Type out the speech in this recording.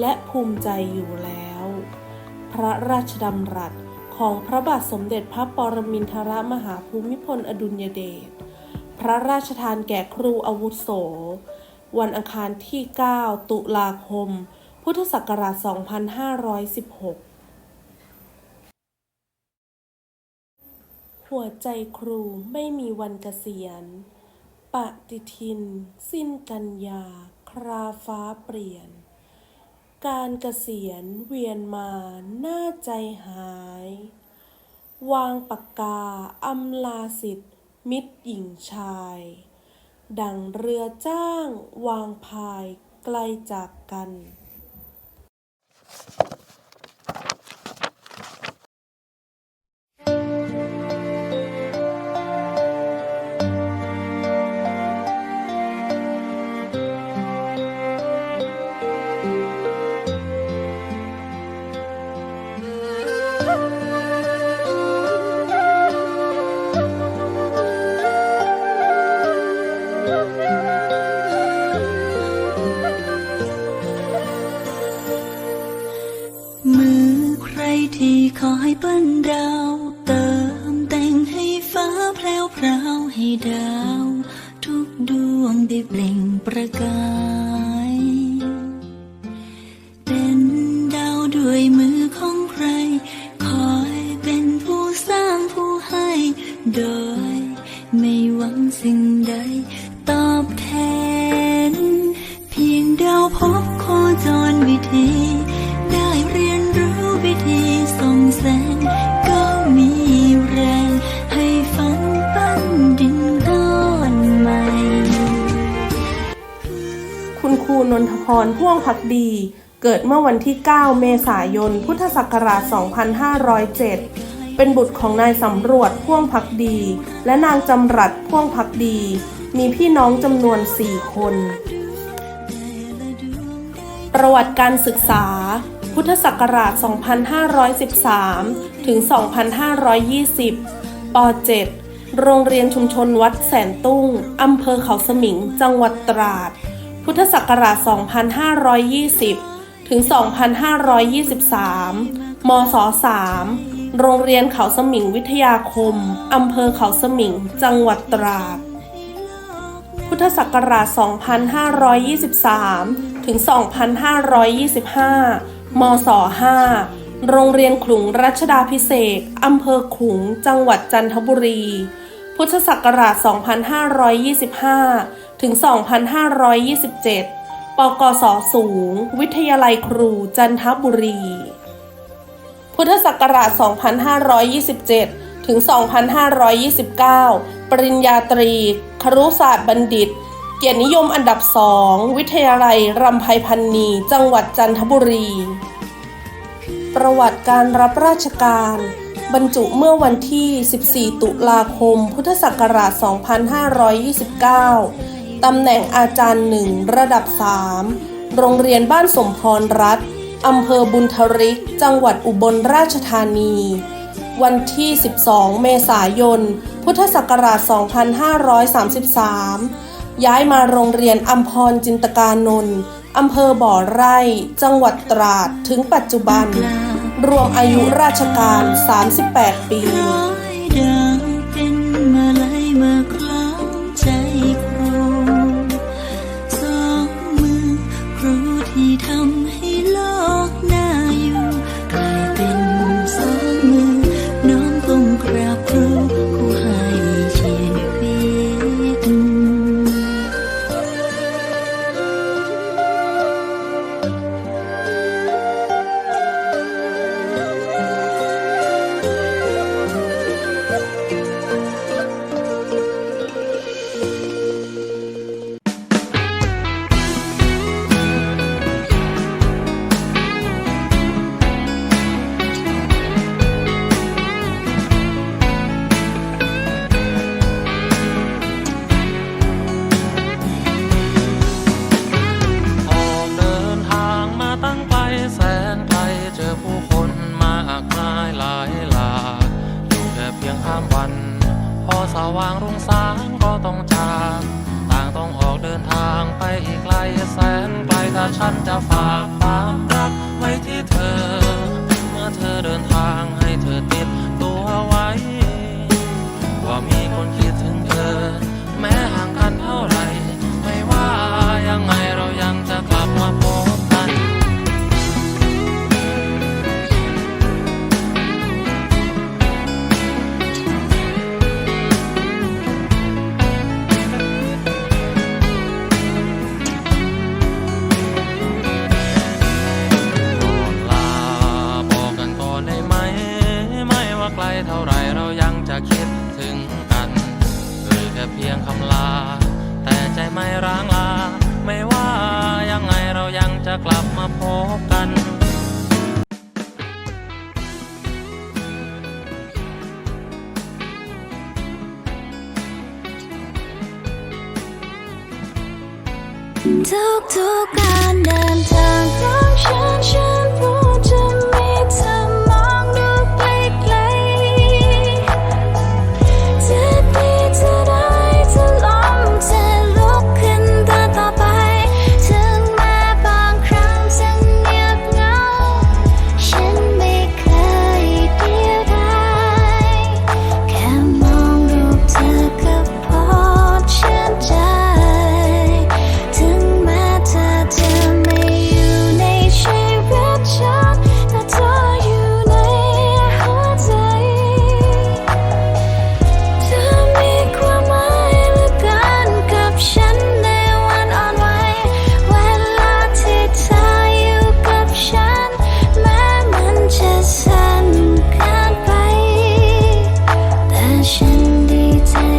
และภูมิใจอยู่แล้ว พระราชดำรัสของพระบาทสมเด็จพระปรมินทรมหาภูมิพลอดุลยเดช พระราชทานแก่ครูอาวุโส วันอังคารที่ 9 ตุลาคม พุทธศักราช 2516หัวใจครูไม่มีวันเกษียณ ปฏิทิน สิ้นกันยา คราฟ้าเปลี่ยน การเกษียณเวียนมาหน้าใจหาย วางปากกาอำลาสิทธิ์มิตรหญิงชาย ดังเรือจ้างวางพายไกลจากกัน ปั้นดาวเติมแต่งให้ฟ้าแพรวพราวให้ดาว ทุกดวงได้เปล่งประกาย เป็นดาวด้วยมือของใคร คอยเป็นผู้สร้างผู้ให้ โดยไม่หวังสิ่งใดตอบแทน เพียงดาวพบโคจรวิธี นนทพรพ่วงพักดี เกิดเมื่อวันที่ 9 เมษายน พุทธศักราช 2507 เป็นบุตรของนายสำรวจพ่วงพักดี และนางจำรัดพ่วงพักดี มีพี่น้องจำนวน 4 คน ประวัติการศึกษา พุทธศักราช 2513 ถึง 2520 ป .7 โรงเรียนชุมชนวัดแสนตุ้ง อำเภอเขาสมิง จังหวัดตราด พุทธศักราช 2520 ถึง 2523 มศ 3 โรงเรียนเขาสมิงวิทยาคม อำเภอเขาสมิง จังหวัดตราด พุทธศักราช 2523 ถึง 2525 มศ 5 โรงเรียนขลุงรัชดาพิเศษ อำเภอขลุง จังหวัดจันทบุรี พุทธศักราช 2525 ถึง 2527 ปกศสูง วิทยาลัยครูจันทบุรี พุทธศักราช 2527 ถึง 2529 ปริญญาตรี ครุศาสตร์บัณฑิต เกียรตินิยมอันดับสอง วิทยาลัยรำไพพันนี จังหวัดจันทบุรี ประวัติการรับราชการบรรจุเมื่อวันที่ 14 ตุลาคม พุทธศักราช 2529 ตำแหน่งอาจารย์หนึ่งระดับ 3 โรงเรียนบ้านสมพรรัฐอำเภอบุญทริก จังหวัดอุบลราชธานี วันที่ 12 เมษายน พุทธศักราช 2533 ย้ายมาโรงเรียนอัมพรจินตกานนท์อำเภอบ่อไร่ จังหวัดตราด ถึงปัจจุบัน รวมอายุราชการ 38 ปี ข้ามวัน พอสว่างรุ่งสางก็ต้องจากต่างต้องออกเดินทางไปอีกไกลแสนไกลถ้าฉันจะฝากความรักไว้ที่เธอ เมื่อเธอเดินทาง ทุกๆการเดินทาง you tell